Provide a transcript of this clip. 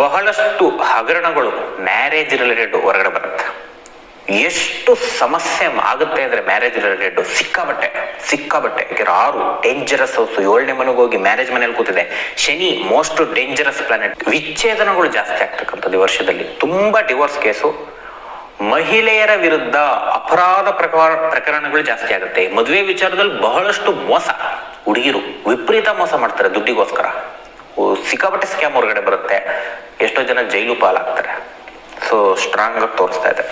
ಬಹಳಷ್ಟು ಹಗರಣಗಳು marriage related ಹೊರಗಡೆ ಬರುತ್ತೆ. ಎಷ್ಟು ಸಮಸ್ಯೆ ಆಗುತ್ತೆ ಅಂದ್ರೆ ಮ್ಯಾರೇಜ್ ರಿಲೇಟೆಡ್ ಸಿಕ್ಕಾಬಟ್ಟೆ ಸಿಕ್ಕಾಬಟ್ಟೆ ಆರು ಡೇಂಜರಸ್ ಹೌಸ್ ಏಳನೇ ಮನೆಗೆ ಹೋಗಿ ಮ್ಯಾರೇಜ್ ಮನೆಯಲ್ಲಿ ಕೂತಿದೆ. ಶನಿ ಮೋಸ್ಟ್ ಡೇಂಜರಸ್ ಪ್ಲಾನೆಟ್ ವಿಚ್ಛೇದನಗಳು ಜಾಸ್ತಿ ಆಗ್ತಕ್ಕಂಥದ್ದು ಈ ವರ್ಷದಲ್ಲಿ. ತುಂಬಾ ಡಿವೋರ್ಸ್ ಕೇಸು ಮಹಿಳೆಯರ ವಿರುದ್ಧ ಅಪರಾಧ ಪ್ರಕಾರ, ಪ್ರಕರಣಗಳು ಜಾಸ್ತಿ ಆಗುತ್ತೆ. ಮದುವೆ ವಿಚಾರದಲ್ಲಿ ಬಹಳಷ್ಟು ಮೋಸ. ಹುಡುಗಿರು ವಿಪರೀತ ಮೋಸ ಮಾಡ್ತಾರೆ ದುಡ್ಡಿಗೋಸ್ಕರ. ಸಿಕ್ಕಾಪಟ್ಟೆ ಸ್ಕ್ಯಾಮ್ ಹೊರಗಡೆ ಬರುತ್ತೆ. ಎಷ್ಟೋ ಜನ ಜೈಲು ಪಾಲಾಗ್ತಾರೆ. ಸೊ ಸ್ಟ್ರಾಂಗ್ ಆಗಿ ತೋರಿಸ್ತಾ ಇದೆ.